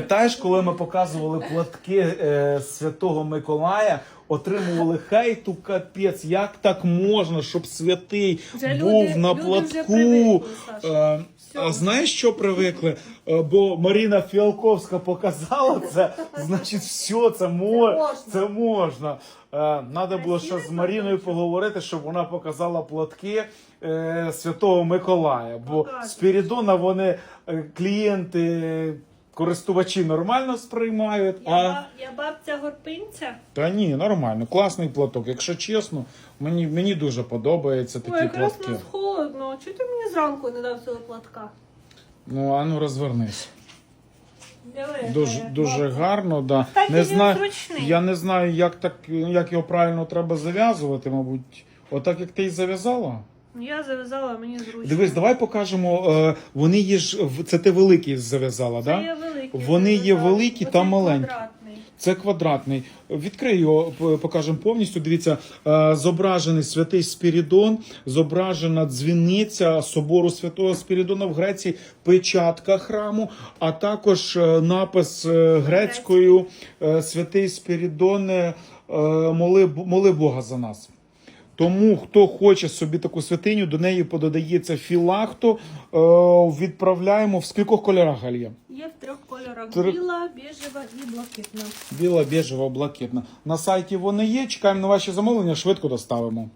Пам'ятаєш, коли ми показували платки е, Святого Миколая, отримували хейту капець. Як так можна, щоб святий Вже був люди- на люди вже платку? привикли, Саша. Е, а знаєш, що привикли? Е, Бо Маріна Фіалковська показала це, значить, все, це, мо- можна. це можна. Е, Надо було ще з Маріною поговорити, щоб вона показала платки е, Святого Миколая. Бо Покажу. Спірідона вони е, клієнти. Користувачі нормально сприймають, Я, а я бабця горпинця. та ні, нормально, класний платок. Якщо чесно, мені, мені дуже подобаються такі Ой, якраз платки. нас холодно. Чого ти мені зранку не дав цього платка? Ну а ну розвернись. Дуже дуже бабця. гарно, да. Так, не він зручний. я не знаю, як так, як його правильно треба зав'язувати, мабуть. Отак як ти і зав'язала. Я зав'язала, мені зручно. Дивись, давай покажемо. Е, вони є ж в- це ти великий зав'язала, Це да? великий. Вони є великі та маленькі. Це квадратний. Відкрий його, покажемо повністю. Дивіться, е, зображений святий Спірідон, зображена дзвіниця собору святого Спірідона в Греції, печатка храму, а також е, напис е, грецькою святий Спірідоне, е, моли, моли Бога за нас. Тому хто хоче собі таку святиню, до неї подається філахто. Е, відправляємо в скількох кольорах Галія? Є в трьох кольорах: Три- біла, біжева і блакитна. Біла, біжева, блакитна. На сайті вони є. Чекаємо на ваші замовлення, швидко доставимо.